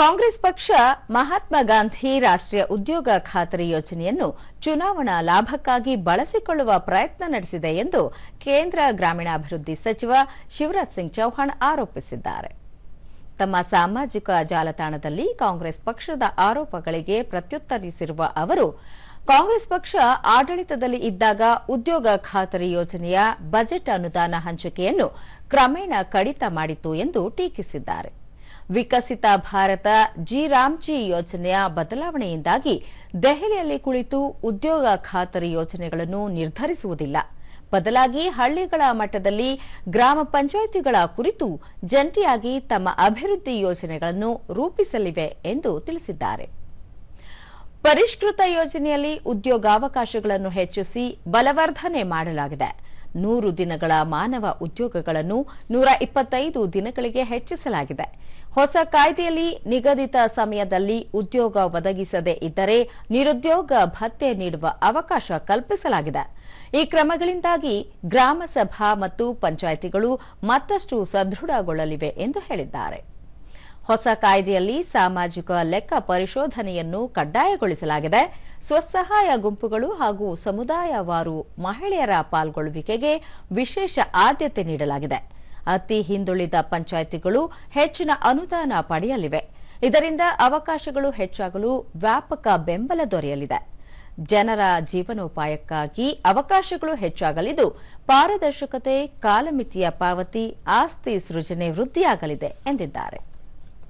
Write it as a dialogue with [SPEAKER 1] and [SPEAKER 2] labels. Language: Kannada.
[SPEAKER 1] ಕಾಂಗ್ರೆಸ್ ಪಕ್ಷ ಮಹಾತ್ಮ ಗಾಂಧಿ ರಾಷ್ಟ್ರೀಯ ಉದ್ಯೋಗ ಖಾತರಿ ಯೋಜನೆಯನ್ನು ಚುನಾವಣಾ ಲಾಭಕ್ಕಾಗಿ ಬಳಸಿಕೊಳ್ಳುವ ಪ್ರಯತ್ನ ನಡೆಸಿದೆ ಎಂದು ಕೇಂದ್ರ ಗ್ರಾಮೀಣಾಭಿವೃದ್ಧಿ ಸಚಿವ ಶಿವರಾಜ್ ಸಿಂಗ್ ಚೌಹಾಣ್ ಆರೋಪಿಸಿದ್ದಾರೆ. ತಮ್ಮ ಸಾಮಾಜಿಕ ಜಾಲತಾಣದಲ್ಲಿ ಕಾಂಗ್ರೆಸ್ ಪಕ್ಷದ ಆರೋಪಗಳಿಗೆ ಪ್ರತ್ಯುತ್ತರಿಸಿರುವ ಅವರು, ಕಾಂಗ್ರೆಸ್ ಪಕ್ಷ ಆಡಳಿತದಲ್ಲಿ ಇದ್ದಾಗ ಉದ್ಯೋಗ ಖಾತರಿ ಯೋಜನೆಯ ಬಜೆಟ್ ಅನುದಾನ ಹಂಚಿಕೆಯನ್ನು ಕ್ರಮೇಣ ಕಡಿತ ಮಾಡಿತು ಎಂದು ಟೀಕಿಸಿದ್ದಾರೆ. ವಿಕಸಿತ ಭಾರತ ಜಿ ರಾಮ್ಜಿ ಯೋಜನೆಯ ಬದಲಾವಣೆಯಿಂದಾಗಿ ದೆಹಲಿಯಲ್ಲಿ ಕುಳಿತು ಉದ್ಯೋಗ ಖಾತರಿ ಯೋಜನೆಗಳನ್ನು ನಿರ್ಧರಿಸುವುದಿಲ್ಲ. ಬದಲಾಗಿ ಹಳ್ಳಿಗಳ ಮಟ್ಟದಲ್ಲಿ ಗ್ರಾಮ ಪಂಚಾಯಿತಿಗಳ ಕುರಿತು ಜಂಟಿಯಾಗಿ ತಮ್ಮ ಅಭಿವೃದ್ಧಿ ಯೋಜನೆಗಳನ್ನು ರೂಪಿಸಲಿವೆ ಎಂದು ತಿಳಿಸಿದ್ದಾರೆ. ಪರಿಷ್ಕೃತ ಯೋಜನೆಯಲ್ಲಿ ಉದ್ಯೋಗಾವಕಾಶಗಳನ್ನು ಹೆಚ್ಚಿಸಿ ಬಲವರ್ಧನೆ ಮಾಡಲಾಗಿದೆ. ನೂರು ದಿನಗಳ ಮಾನವ ಉದ್ಯೋಗಗಳನ್ನು ನೂರ ಇಪ್ಪತ್ತೈದು ದಿನಗಳಿಗೆ ಹೆಚ್ಚಿಸಲಾಗಿದೆ. ಹೊಸ ಕಾಯ್ದೆಯಲ್ಲಿ ನಿಗದಿತ ಸಮಯದಲ್ಲಿ ಉದ್ಯೋಗ ಒದಗಿಸದೇ ಇದ್ದರೆ ನಿರುದ್ಯೋಗ ಭತ್ಯೆ ನೀಡುವ ಅವಕಾಶ ಕಲ್ಪಿಸಲಾಗಿದೆ. ಈ ಕ್ರಮಗಳಿಂದಾಗಿ ಗ್ರಾಮಸಭಾ ಮತ್ತು ಪಂಚಾಯಿತಿಗಳು ಮತ್ತಷ್ಟು ಸದೃಢಗೊಳ್ಳಲಿವೆ ಎಂದು ಹೇಳಿದ್ದಾರೆ. ಹೊಸ ಕಾಯ್ದೆಯಲ್ಲಿ ಸಾಮಾಜಿಕ ಲೆಕ್ಕ ಪರಿಶೋಧನೆಯನ್ನು ಕಡ್ಡಾಯಗೊಳಿಸಲಾಗಿದೆ. ಸ್ವಸಹಾಯ ಗುಂಪುಗಳು ಹಾಗೂ ಸಮುದಾಯವಾರು ಮಹಿಳೆಯರ ಪಾಲ್ಗೊಳ್ಳುವಿಕೆಗೆ ವಿಶೇಷ ಆದ್ಯತೆ ನೀಡಲಾಗಿದೆ. ಅತಿ ಹಿಂದುಳಿದ ಪಂಚಾಯಿತಿಗಳು ಹೆಚ್ಚಿನ ಅನುದಾನ ಪಡೆಯಲಿವೆ. ಇದರಿಂದ ಅವಕಾಶಗಳು ಹೆಚ್ಚಾಗಲು ವ್ಯಾಪಕ ಬೆಂಬಲ ದೊರೆಯಲಿದೆ. ಜನರ ಜೀವನೋಪಾಯಕ್ಕಾಗಿ ಅವಕಾಶಗಳು ಹೆಚ್ಚಾಗಲಿದ್ದು, ಪಾರದರ್ಶಕತೆ, ಕಾಲಮಿತಿಯ ಪಾವತಿ, ಆಸ್ತಿ ಸೃಜನೆ ವೃದ್ಧಿಯಾಗಲಿದೆ ಎಂದಿದ್ದಾರೆ.